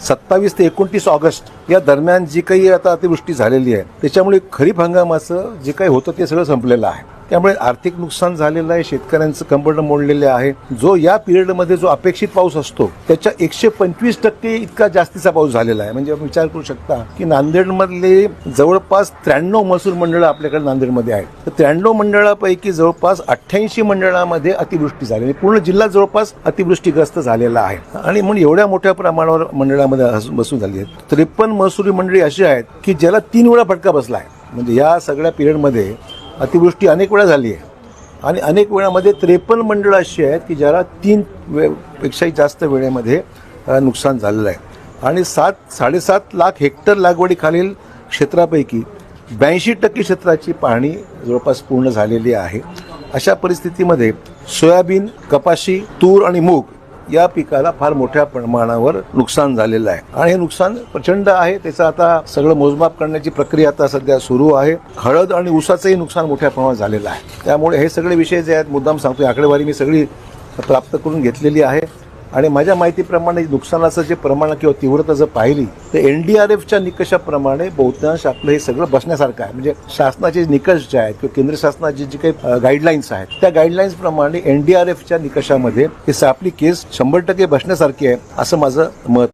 सत्तावीस ते एकोणतीस ऑगस्ट या दरम्यान जी काही आता अतिवृष्टी झालेली आहे त्याच्यामुळे खरीप हंगामाचं जे काही होतं ते सगळं संपलेलं आहे. त्यामुळे आर्थिक नुकसान झालेलं आहे शेतकऱ्यांचं कंबड मोडलेले आहे. जो या पिरियडमध्ये जो अपेक्षित पाऊस असतो त्याच्या एकशे पंचवीस टक्के इतका जास्तीचा पाऊस झालेला आहे. म्हणजे आपण विचार करू शकता की नांदेडमधले जवळपास त्र्याण्णव महसूल मंडळं आपल्याकडे नांदेडमध्ये आहेत. तर त्र्याण्णव मंडळापैकी जवळपास अठ्ठ्याऐंशी मंडळामध्ये अतिवृष्टी झाली पूर्ण जिल्हा जवळपास अतिवृष्टीग्रस्त झालेला आहे. आणि म्हणून एवढ्या मोठ्या प्रमाणावर मंडळामध्ये बसून झाली आहेत. त्रेपन्न महसुली मंडळी अशी आहेत की ज्याला तीन वेळा फटका बसला आहे. म्हणजे या सगळ्या पिरियडमध्ये अतिवृष्टी अनेक वेळा झाली आहे. आणि अनेक वेळामध्ये त्रेपन्न मंडळं अशी आहेत की ज्याला तीन वे पेक्षाही जास्त वेळेमध्ये नुकसान झालेलं आहे. आणि सात साडेसात लाख हेक्टर लागवडीखालील क्षेत्रापैकी ब्याऐंशी टक्के क्षेत्राची पाहणी जवळपास पूर्ण झालेली आहे. अशा परिस्थितीमध्ये सोयाबीन कपाशी तूर आणि मूग या पिकाला फार मोठ्या प्रमाणावर नुकसान झालेलं आहे. आणि हे नुकसान प्रचंड आहे. त्याचं आता सगळं मोजमाप करण्याची प्रक्रिया आता सध्या सुरू आहे. हळद आणि ऊसाचंही नुकसान मोठ्या प्रमाणात झालेलं आहे. त्यामुळे हे सगळे विषय जे आहेत मुद्दाम सांगतो आकडेवारी मी सगळी प्राप्त करून घेतलेली आहे. आणि माझ्या माहितीप्रमाणे नुकसानाचं जे प्रमाण किंवा तीव्रता जर पाहिली तर एन डी आर एफच्या निकषाप्रमाणे बहुतांश आपलं हे सगळं बसण्यासारखं आहे. म्हणजे शासनाचे निकष जे आहेत किंवा केंद्र शासनाचे जे काही गाईडलाईन्स आहेत त्या गाईडलाईन्स प्रमाणे एन डी आर एफच्या निकषामध्ये हे आपली केस शंभर टक्के बसण्यासारखी आहे असं माझं मत.